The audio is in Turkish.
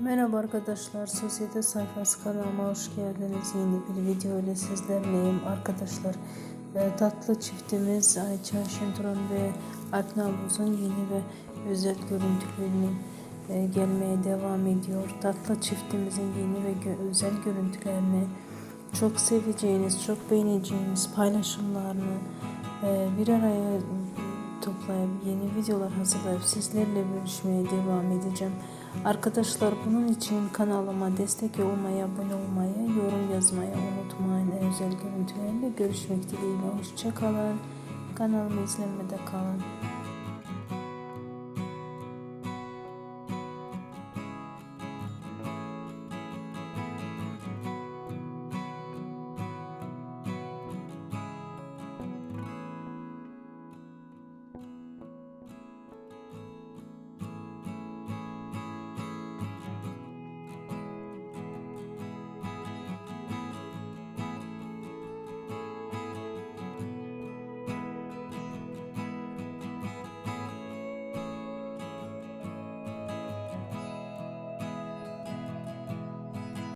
Merhaba arkadaşlar, Sosyete Sayfası kanalıma hoş geldiniz. Yeni bir video ile sizlerleyim. Arkadaşlar, e, tatlı çiftimiz Ayça Şenturan ve Alp Nabuz'un yeni ve özel görüntülerini e, gelmeye devam ediyor. Tatlı çiftimizin yeni ve özel görüntülerini çok seveceğiniz, çok beğeneceğiniz paylaşımlarını e, bir araya toplayıp yeni videolar hazırlayıp sizlerle görüşmeye devam edeceğim. Arkadaşlar bunun için kanalıma destek olmayı, abone olmayı, yorum yazmayı unutmayın. Özel görüntülerle görüşmek dileğiyle. Hoşçakalın. Kanalımı izlemede kalın.